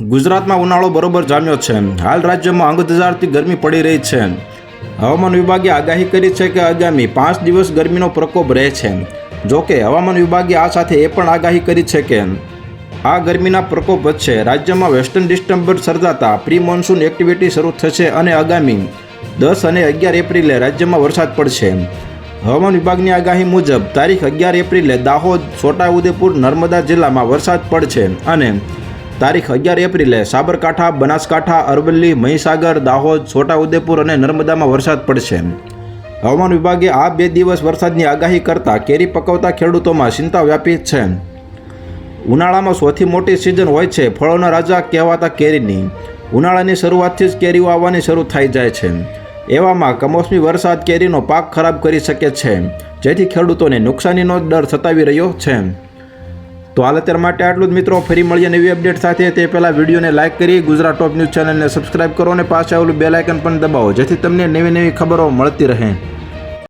ગુજરાતમાં ઉનાળો બરોબર જામ્યો છે. હાલ રાજ્યમાં અંગ ગરમી પડી રહી છે. હવામાન વિભાગે આગાહી કરી છે કે આગામી પાંચ દિવસ ગરમીનો પ્રકોપ રહે છે. જોકે હવામાન વિભાગે આ સાથે એ પણ આગાહી કરી છે કે આ ગરમીના પ્રકોપ વચ્ચે રાજ્યમાં વેસ્ટર્ન ડિસ્ટર્બન્સ સર્જાતા પ્રી મોન્સૂન એક્ટિવિટી શરૂ થશે અને આગામી દસ અને અગિયાર એપ્રિલે રાજ્યમાં વરસાદ પડશે. હવામાન વિભાગની આગાહી મુજબ તારીખ અગિયાર એપ્રિલે દાહોદ, છોટાઉદેપુર, નર્મદા જિલ્લામાં વરસાદ પડશે અને તારીખ અગિયાર એપ્રિલે સાબરકાંઠા, બનાસકાંઠા, અરવલ્લી, મહીસાગર, દાહોદ, છોટાઉદેપુર અને નર્મદામાં વરસાદ પડશે. હવામાન વિભાગે આ બે દિવસ વરસાદની આગાહી કરતા કેરી પકવતા ખેડૂતોમાં ચિંતા વ્યાપી છે. ઉનાળામાં સૌથી મોટી સિઝન હોય છે ફળોના રાજા કહેવાતા કેરીની. ઉનાળાની શરૂઆતથી જ કેરીઓ આવવાની શરૂ થઈ જાય છે. એવામાં કમોસમી વરસાદ કેરીનો પાક ખરાબ કરી શકે છે, જેથી ખેડૂતોને નુકસાનીનો ડર સતાવી રહ્યો છે. તો હાલ માટે આટલું જ મિત્રો. ફરી મળીએ નવી અપડેટ સાથે. તે પહેલાં વિડીયોને લાઇક કરી ગુજરાત ટોપ ન્યૂઝ ચેનલને સબસ્ક્રાઇબ કરો અને પાછા આવેલું બેલાઇકન પણ દબાવો, જેથી તમને નવી નવી ખબરો મળતી રહે.